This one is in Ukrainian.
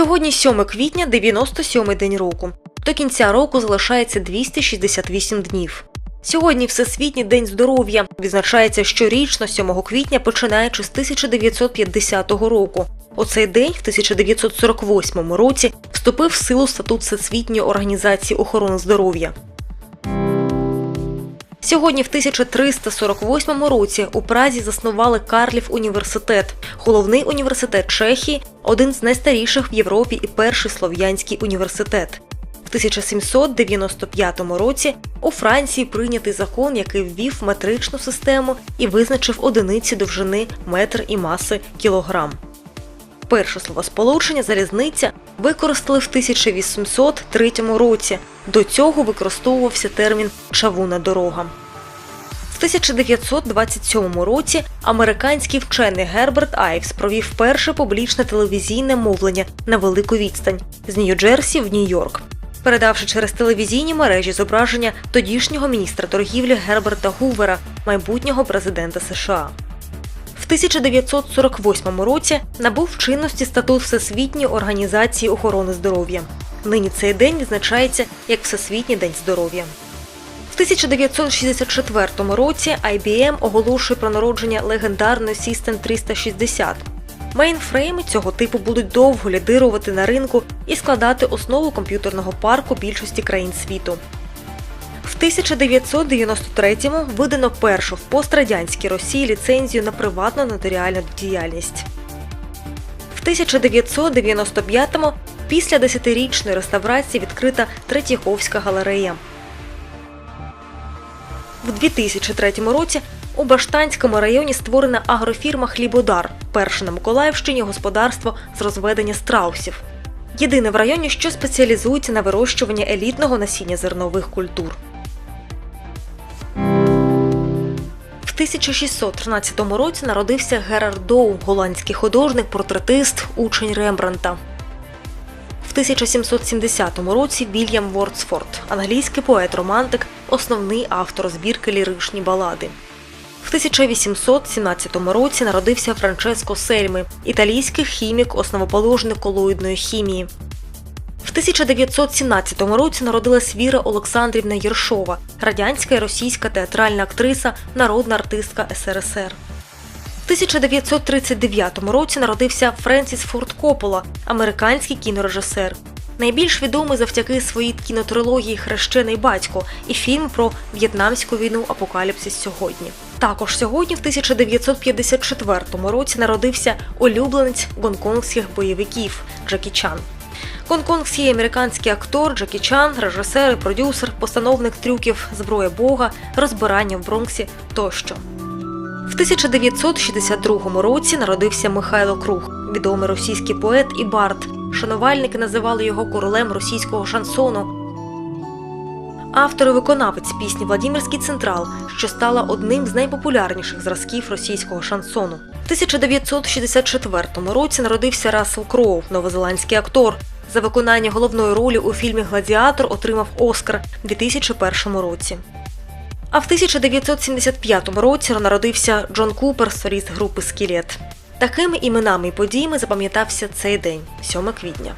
Сьогодні 7 квітня, 97-й день року. До кінця року залишається 268 днів. Сьогодні Всесвітній день здоров'я відзначається щорічно 7 квітня, починаючи з 1950 року. У цей день, в 1948 році, вступив в силу статут Всесвітньої організації охорони здоров'я. Сьогодні, в 1348 році, у Празі заснували Карлів університет, головний університет Чехії, один з найстаріших в Європі і перший слов'янський університет. В 1795 році у Франції прийнятий закон, який ввів метричну систему і визначив одиниці довжини метр і маси кілограм. Перше словосполучення залізниця використали в 1803 році. До цього використовувався термін чавуна дорога. В 1927 році американський вчений Герберт Айвс провів перше публічне телевізійне мовлення на велику відстань з Нью-Джерсі в Нью-Йорк, передавши через телевізійні мережі зображення тодішнього міністра торгівлі Герберта Гувера, майбутнього президента США. В 1948 році набув чинності статут Всесвітньої організації охорони здоров'я. Нині цей день відзначається як Всесвітній день здоров'я. В 1964 році IBM оголошує про народження легендарної System 360. Мейнфрейми цього типу будуть довго лідирувати на ринку і складати основу комп'ютерного парку більшості країн світу. В 1993-му видано першу в пострадянській Росії ліцензію на приватну нотаріальну діяльність. В 1995-му після десятирічної реставрації відкрита Третьяковська галерея. В 2003 році у Баштанському районі створена агрофірма Хлібодар, перше на Миколаївщині господарство з розведення страусів. Єдине в районі, що спеціалізується на вирощуванні елітного насіння зернових культур. 1613 році народився Герард Доу, голландський художник, портретист, учень Рембранта. В 1770 році Вільям Вордсфорд, англійський поет-романтик, основний автор збірки ліричні балади. В 1817 році народився Франческо Сельми, італійський хімік, основоположник колоїдної хімії. В 1917 році народилась Віра Олександрівна Єршова, радянська і російська театральна актриса, народна артистка СРСР. В 1939 році народився Френсіс Форд Коппола, американський кінорежисер. Найбільш відомий завдяки своїй кінотрилогії Хрещений батько і фільм про В'єтнамську війну Апокаліпсис сьогодні. Також сьогодні, в 1954 році, народився улюбленець гонконгських бойовиків Джекі Чан. Гонконгський американський актор Джекі Чан, режисер і продюсер, постановник трюків Зброя Бога, розбирання в Бронксі тощо. В 1962 році народився Михайло Круг, відомий російський поет і бард. Шанувальники називали його королем російського шансону. Автор і виконавець пісні Владимирський Централ, що стала одним з найпопулярніших зразків російського шансону. В 1964 році народився Рассел Кроу, новозеландський актор. За виконання головної ролі у фільмі Гладіатор отримав Оскар у 2001 році. А в 1975 році народився Джон Купер, соліст групи Скелет. Такими іменами і подіями запам'ятався цей день, 7 квітня.